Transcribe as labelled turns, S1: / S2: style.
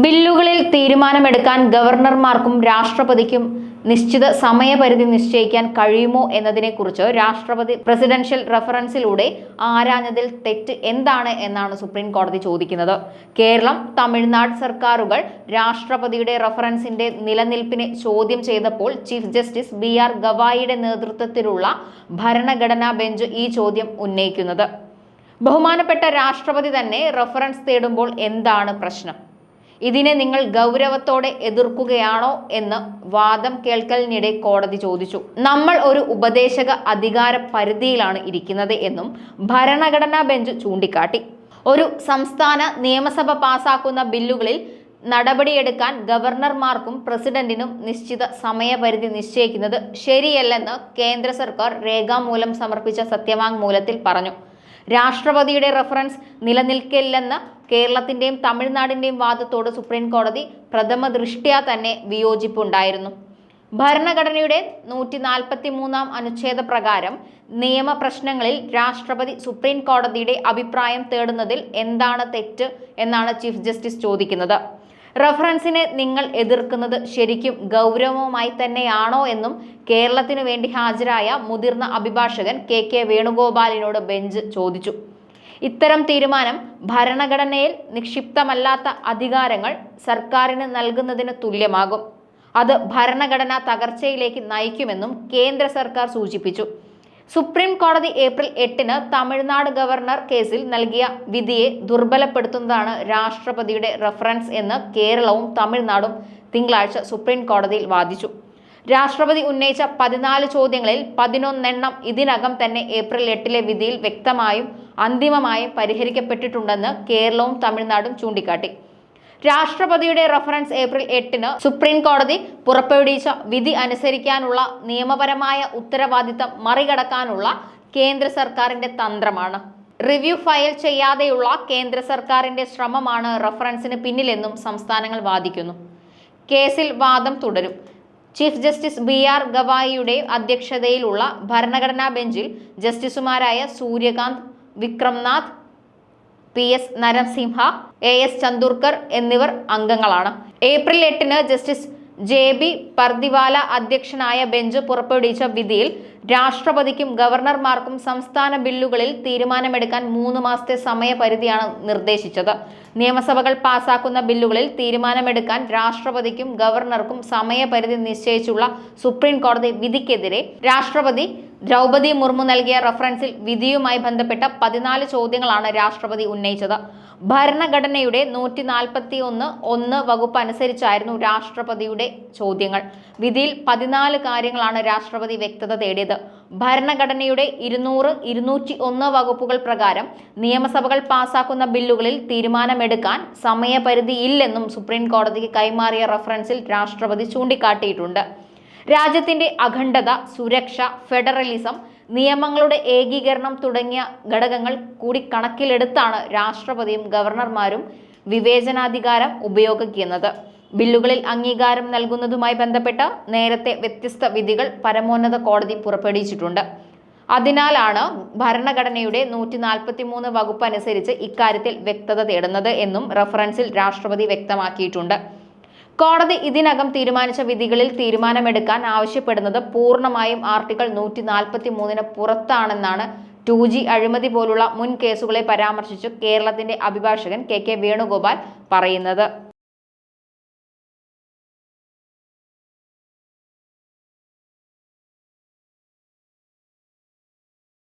S1: ബില്ലുകളിൽ തീരുമാനമെടുക്കാൻ ഗവർണർമാർക്കും രാഷ്ട്രപതിക്കും നിശ്ചിത സമയപരിധി നിശ്ചയിക്കാൻ കഴിയുമോ എന്നതിനെക്കുറിച്ച് രാഷ്ട്രപതി പ്രസിഡൻഷ്യൽ റഫറൻസിലൂടെ ആരാഞ്ഞതിൽ തെറ്റ് എന്താണ് എന്നാണ് സുപ്രീം കോടതി ചോദിക്കുന്നത്. കേരളം തമിഴ്നാട് സർക്കാരുകൾ രാഷ്ട്രപതിയുടെ റഫറൻസിന്റെ നിലനിൽപ്പിനെ ചോദ്യം ചെയ്തപ്പോൾ ചീഫ് ജസ്റ്റിസ് ബി ആർ ഗവായിയുടെ നേതൃത്വത്തിലുള്ള ഭരണഘടനാ ബെഞ്ച് ഈ ചോദ്യം ഉന്നയിക്കുന്നത്. ബഹുമാനപ്പെട്ട രാഷ്ട്രപതി തന്നെ റഫറൻസ് തേടുമ്പോൾ എന്താണ് പ്രശ്നം? ഇതിനെ നിങ്ങൾ ഗൗരവത്തോടെ എതിർക്കുകയാണോ എന്ന് വാദം കേൾക്കലിനിടെ കോടതി ചോദിച്ചു. നമ്മൾ ഒരു ഉപദേശക അധികാര പരിധിയിലാണ് ഇരിക്കുന്നത് എന്നും ഭരണഘടനാ ബെഞ്ച് ചൂണ്ടിക്കാട്ടി. ഒരു സംസ്ഥാന നിയമസഭ പാസാക്കുന്ന ബില്ലുകളിൽ നടപടിയെടുക്കാൻ ഗവർണർമാർക്കും പ്രസിഡന്റിനും നിശ്ചിത സമയപരിധി നിശ്ചയിക്കുന്നത് ശരിയല്ലെന്ന് കേന്ദ്ര സർക്കാർ രേഖാമൂലം സമർപ്പിച്ച സത്യവാങ്മൂലത്തിൽ പറഞ്ഞു. രാഷ്ട്രപതിയുടെ റഫറൻസ് നിലനിൽക്കില്ലെന്ന കേരളത്തിന്റെയും തമിഴ്നാടിന്റെയും വാദത്തോട് സുപ്രീം കോടതി പ്രഥമ ദൃഷ്ട്യാ തന്നെ വിയോജിപ്പുണ്ടായിരുന്നു. ഭരണഘടനയുടെ നൂറ്റി നാൽപ്പത്തി മൂന്നാം അനുച്ഛേദ പ്രകാരം നിയമപ്രശ്നങ്ങളിൽ രാഷ്ട്രപതി സുപ്രീം കോടതിയുടെ അഭിപ്രായം തേടുന്നതിൽ എന്താണ് തെറ്റ് എന്നാണ് ചീഫ് ജസ്റ്റിസ് ചോദിക്കുന്നത്. റഫറൻസിനെ നിങ്ങൾ എതിർക്കുന്നത് ശരിക്കും ഗൗരവമായി തന്നെയാണോ എന്നും കേരളത്തിനു വേണ്ടി ഹാജരായ മുതിർന്ന അഭിഭാഷകൻ കെ കെ വേണുഗോപാലിനോട് ബെഞ്ച് ചോദിച്ചു. ഇത്തരം തീരുമാനം ഭരണഘടനയിൽ നിക്ഷിപ്തമല്ലാത്ത അധികാരങ്ങൾ സർക്കാരിന് നൽകുന്നതിന് തുല്യമാകും. അത് ഭരണഘടനാ തകർച്ചയിലേക്ക് നയിക്കുമെന്നും കേന്ദ്ര സർക്കാർ സൂചിപ്പിച്ചു. സുപ്രീം കോടതി ഏപ്രിൽ എട്ടിന് തമിഴ്നാട് ഗവർണർ കേസിൽ നൽകിയ വിധിയെ ദുർബലപ്പെടുത്തുന്നതാണ് രാഷ്ട്രപതിയുടെ റഫറൻസ് എന്ന് കേരളവും തമിഴ്നാടും തിങ്കളാഴ്ച സുപ്രീം കോടതിയിൽ വാദിച്ചു. രാഷ്ട്രപതി ഉന്നയിച്ച പതിനാല് ചോദ്യങ്ങളിൽ പതിനൊന്നെണ്ണം ഇതിനകം തന്നെ ഏപ്രിൽ എട്ടിലെ വിധിയിൽ വ്യക്തമായും അന്തിമമായും പരിഹരിക്കപ്പെട്ടിട്ടുണ്ടെന്ന് കേരളവും തമിഴ്നാടും ചൂണ്ടിക്കാട്ടി. രാഷ്ട്രപതിയുടെ റഫറൻസ് ഏപ്രിൽ എട്ടിന് സുപ്രീം കോടതി പുറപ്പെടുവിച്ച വിധി അനുസരിക്കാനുള്ള നിയമപരമായ ഉത്തരവാദിത്തം മറികടക്കാനുള്ള കേന്ദ്ര സർക്കാരിന്റെ തന്ത്രമാണ്. റിവ്യൂ ഫയൽ ചെയ്യാതെയുള്ള കേന്ദ്ര സർക്കാരിന്റെ ശ്രമമാണ് റഫറൻസിന് പിന്നിലെന്നും സംസ്ഥാനങ്ങൾ വാദിക്കുന്നു. കേസിൽ വാദം തുടരും. ചീഫ് ജസ്റ്റിസ് ബി ആർ ഗവായിയുടെ അധ്യക്ഷതയിലുള്ള ഭരണഘടനാ ബെഞ്ചിൽ ജസ്റ്റിസുമാരായ Surya Kant Vikram Nath P S Narasimha A S Chandurkar എന്നിവർ അംഗങ്ങളാണ്. ഏപ്രിൽ എട്ടിന് ജസ്റ്റിസ് ജെ ബി പർദിവാല അധ്യക്ഷനായ ബെഞ്ച് പുറപ്പെടുവിച്ച വിധിയിൽ രാഷ്ട്രപതിക്കും ഗവർണർമാർക്കും സംസ്ഥാന ബില്ലുകളിൽ തീരുമാനമെടുക്കാൻ മൂന്ന് മാസത്തെ സമയപരിധിയാണ് നിർദ്ദേശിച്ചത്. നിയമസഭകൾ പാസാക്കുന്ന ബില്ലുകളിൽ തീരുമാനമെടുക്കാൻ രാഷ്ട്രപതിക്കും ഗവർണർക്കും സമയപരിധി നിശ്ചയിച്ചുള്ള സുപ്രീം കോടതി വിധിക്കെതിരെ രാഷ്ട്രപതി ദ്രൗപതി മുർമു നൽകിയ റഫറൻസിൽ വിധിയുമായി ബന്ധപ്പെട്ട പതിനാല് ചോദ്യങ്ങളാണ് രാഷ്ട്രപതി ഉന്നയിച്ചത്. ഭരണഘടനയുടെ നൂറ്റി നാൽപ്പത്തി ഒന്ന് ഒന്ന് വകുപ്പ് അനുസരിച്ചായിരുന്നു രാഷ്ട്രപതിയുടെ ചോദ്യങ്ങൾ. വിധിയിൽ പതിനാല് കാര്യങ്ങളാണ് രാഷ്ട്രപതി വ്യക്തത തേടിയത്. ഭരണഘടനയുടെ ഇരുന്നൂറ് ഇരുന്നൂറ്റി ഒന്ന് വകുപ്പുകൾ പ്രകാരം നിയമസഭകൾ പാസാക്കുന്ന ബില്ലുകളിൽ തീരുമാനമെടുക്കാൻ സമയപരിധി ഇല്ലെന്നും സുപ്രീം കോടതിക്ക് കൈമാറിയ റഫറൻസിൽ രാഷ്ട്രപതി ചൂണ്ടിക്കാട്ടിയിട്ടുണ്ട്. രാജ്യത്തിന്റെ അഖണ്ഡത സുരക്ഷ ഫെഡറലിസം നിയമങ്ങളുടെ ഏകീകരണം തുടങ്ങിയ ഘടകങ്ങൾ കൂടി കണക്കിലെടുത്താണ് രാഷ്ട്രപതിയും ഗവർണർമാരും വിവേചനാധികാരം ഉപയോഗിക്കുന്നത്. ബില്ലുകളിൽ അംഗീകാരം നൽകുന്നതുമായി ബന്ധപ്പെട്ട നേരത്തെ വ്യത്യസ്ത വിധികൾ പരമോന്നത കോടതി പുറപ്പെടുവിച്ചിട്ടുണ്ട്. അതിനാലാണ് ഭരണഘടനയുടെ നൂറ്റി നാൽപ്പത്തി മൂന്ന് വകുപ്പ് അനുസരിച്ച് ഇക്കാര്യത്തിൽ വ്യക്തത തേടുന്നത് എന്നും റഫറൻസിൽ രാഷ്ട്രപതി വ്യക്തമാക്കിയിട്ടുണ്ട്. കോടതി ഇതിനകം തീരുമാനിച്ച വിധികളിൽ തീരുമാനമെടുക്കാൻ ആവശ്യപ്പെടുന്നത് പൂർണമായും ആർട്ടിക്കിൾ നൂറ്റി നാൽപ്പത്തി മൂന്നിന് പുറത്താണെന്നാണ് ടു ജി അഴിമതി പോലുള്ള മുൻ കേസുകളെ പരാമർശിച്ച് കേരളത്തിന്റെ അഭിഭാഷകൻ കെ കെ വേണുഗോപാൽ പറയുന്നത്.